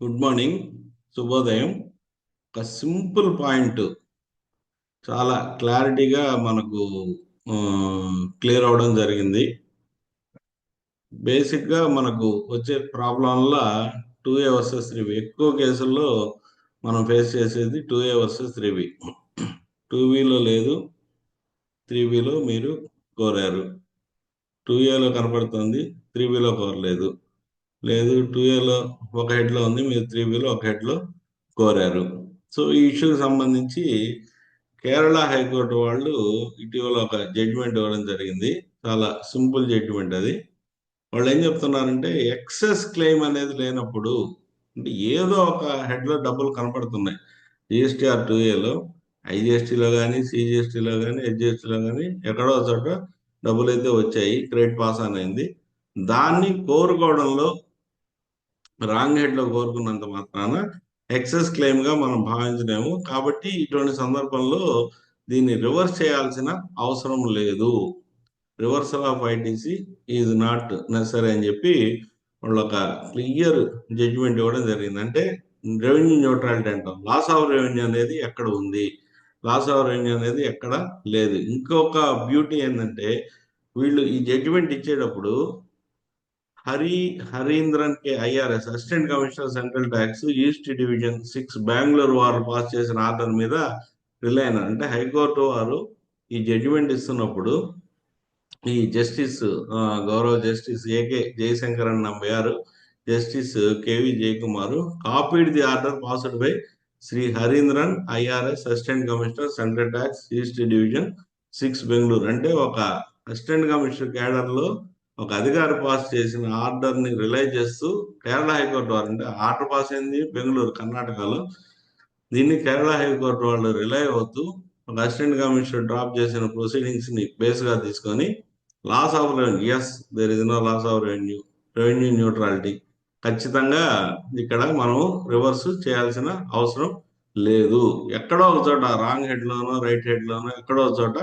Good morning శుభోదయం ఒక simple point. చాలా క్లారిటీగా మనకు క్లియర్ అవడం జరిగింది. బేసిక్గా మనకు వచ్చే ప్రాబ్లంలా టూ ఏ వర్సెస్ త్రీ ఎక్కువ కేసుల్లో మనం ఫేస్ చేసేది two A versus three V two వీలో లేదు త్రీ వీలో మీరు కోరారు. టూ ఏలో కనపడుతుంది త్రీ వీలో కోరలేదు. లేదు టూ ఏలో ఒక హెడ్లో ఉంది మీరు త్రీ బిలో ఒక హెడ్లో కోరారు. సో ఈ ఇష్యూకి సంబంధించి కేరళ హైకోర్టు వాళ్ళు ఇటీవల ఒక జడ్జిమెంట్ ఇవ్వడం జరిగింది. చాలా సింపుల్ జడ్జిమెంట్ అది. వాళ్ళు ఏం చెప్తున్నారంటే ఎక్సెస్ క్లెయిమ్ అనేది లేనప్పుడు అంటే ఏదో ఒక హెడ్లో డబ్బులు కనపడుతున్నాయి. జిఎస్టీఆర్ టూ ఏలో ఐజిఎస్టీలో కానీ సిజిఎస్టీలో కానీ హెచ్జిఎస్టీలో కానీ ఎక్కడో చోట డబ్బులు అయితే వచ్చాయి క్రెడిట్ పాస్ అనేది. దాన్ని కోరుకోవడంలో రాంగ్ హెడ్లో కోరుకున్నంత మాత్రాన ఎక్సెస్ క్లెయిమ్గా మనం భావించలేము. కాబట్టి ఇటువంటి సందర్భంలో దీన్ని రివర్స్ చేయాల్సిన అవసరం లేదు. Reversal of ITC is not necessary అని చెప్పి వాళ్ళు ఒక క్లియర్ జడ్జిమెంట్ ఇవ్వడం జరిగింది. అంటే రెవెన్యూ న్యూట్రాలిటీ అంటాం. లాస్ ఆఫ్ రెవెన్యూ అనేది ఎక్కడ ఉంది? లాస్ ఆఫ్ రెవెన్యూ అనేది ఎక్కడ లేదు. ఇంకొక బ్యూటీ ఏంటంటే వీళ్ళు ఈ జడ్జిమెంట్ ఇచ్చేటప్పుడు Hari Harindran K IRS assistant commissioner central tax east division six Bengaluru వారు పాస్ చేసిన ఆర్డర్ మీద రిలై అయినారు అంటే హైకోర్టు వారు ఈ జడ్జిమెంట్ ఇస్తున్నప్పుడు ఈ జస్టిస్ గౌరవ justice AK Jayasankaran number justice KV Jayakumar copied the order passed by Shri Harindran IRS assistant commissioner central tax east division six Bengaluru. అంటే ఒక అసిస్టెంట్ కమిషనర్ క్యాడర్లో ఒక అధికారి పాస్ చేసిన ఆర్డర్ని రిలై చేస్తూ కేరళ హైకోర్టు వారు అంటే ఆర్డర్ పాస్ అయింది బెంగళూరు కర్ణాటకలో. దీన్ని కేరళ హైకోర్టు వాళ్ళు రిలై అవుతూ ఒక అసిస్టెంట్ కమిషనర్ డ్రాప్ చేసిన ప్రొసీడింగ్స్ని బేస్గా తీసుకొని loss of revenue as there is no loss of revenue revenue neutrality ఖచ్చితంగా ఇక్కడ మనం రివర్స్ చేయాల్సిన అవసరం లేదు. ఎక్కడో ఒక చోట రాంగ్ హెడ్ లోనో రైట్ హెడ్ లోనో ఎక్కడో ఒక చోట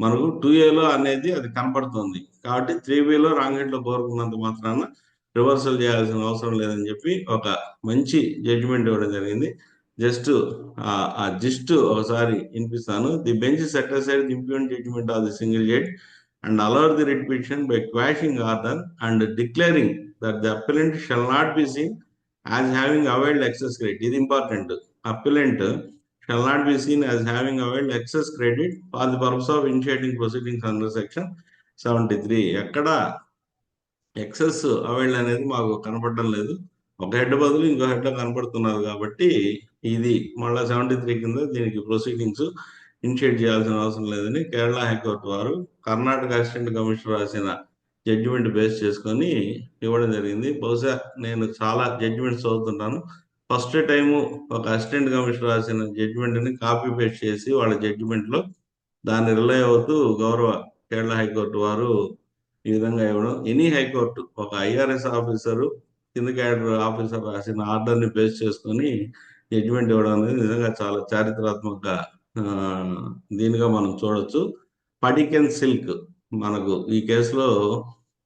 మనకు టూ ఏలో అనేది అది కనపడుతుంది. కాబట్టి త్రీ బిలో రాంగ్ హెడ్లో కోరుకున్నంత మాత్రాన రివర్సల్ చేయాల్సిన అవసరం లేదని చెప్పి ఒక మంచి జడ్జిమెంట్ ఇవ్వడం జరిగింది. జస్ట్ ఆ జస్ట్ ఒకసారి వినిపిస్తాను. The bench set aside the impugned judgment of the single judge and allowed the writ petition by quashing order and declaring that the appellant shall not be seen as having availed excess credit ఇది important appellant shall not be seen as having availed excess credit for the purpose of initiating proceedings under section seventy three ఎక్కడ excess availed అనేది మాకు కనపడడం లేదు. ఒక head బదులు ఇంకో head కనపడుతున్నారు కాబట్టి ఇది మళ్ళీ సెవెంటీ త్రీ కింద దీనికి ప్రొసీడింగ్స్ ఇనిషియేట్ చేయాల్సిన అవసరం లేదని కేరళ హైకోర్టు వారు కర్ణాటక అసిస్టెంట్ కమిషనర్ రాసిన జడ్జిమెంట్ బేస్ చేసుకొని ఇవ్వడం జరిగింది. బహుశా నేను చాలా జడ్జిమెంట్స్ చదువుతుంటాను. ఫస్ట్ టైం ఒక అసిస్టెంట్ కమిషనర్ రాసిన జడ్జిమెంట్ని కాపీ పేస్ట్ చేసి వాళ్ళ జడ్జిమెంట్లో దాన్ని రిలై అవుతూ గౌరవ కేరళ హైకోర్టు వారు ఈ విధంగా ఇవ్వడం. ఎనీ హైకోర్టు ఒక ఐఆర్ఎస్ ఆఫీసరు కింద క్యాడర్ ఆఫీసర్ రాసిన ఆర్డర్ని బేస్ చేసుకొని జడ్జిమెంట్ ఇవ్వడం అనేది నిజంగా చాలా చారిత్రాత్మక దీనిగా మనం చూడొచ్చు. పడికెన్ సిల్క్ మనకు ఈ కేసులో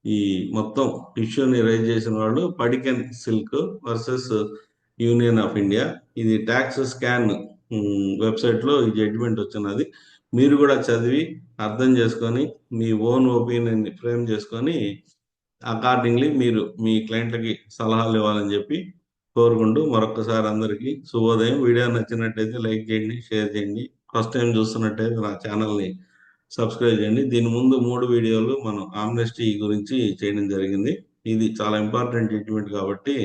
ఈ మొత్తం ఇష్యూని రైజ్ చేసిన వాళ్ళు Padiken silk versus union of India. ఇది ట్యాక్స్ స్కాన్ వెబ్సైట్లో ఈ జడ్జిమెంట్ వచ్చినది. మీరు కూడా చదివి అర్థం చేసుకొని మీ ఓన్ ఒపీనియన్ ఫ్రేమ్ చేసుకొని అకార్డింగ్లీ మీరు మీ క్లయింట్లకి సలహాలు ఇవ్వాలని చెప్పి కోరుకుంటూ మరొకసారి అందరికీ శుభోదయం. వీడియో నచ్చినట్టయితే లైక్ చేయండి షేర్ చేయండి. ఫస్ట్ టైం చూస్తున్నట్టయితే నా ఛానల్ని సబ్స్క్రైబ్ చేయండి. దీని ముందు మూడు వీడియోలు మనం ఆమ్నెస్టీ గురించి చేయడం జరిగింది. ఇది చాలా ఇంపార్టెంట్ ట్రీట్మెంట్ కాబట్టి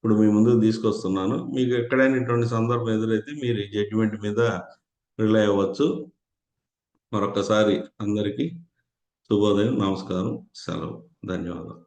ఇప్పుడు మీ ముందుకు తీసుకొస్తున్నాను. మీకు ఎక్కడైనా ఇటువంటి సందర్భం ఎదురైతే మీరు ఈ జడ్జిమెంట్ మీద రిలై అవ్వచ్చు. మరొకసారి అందరికీ శుభోదయం నమస్కారం సెలవు. ధన్యవాదాలు.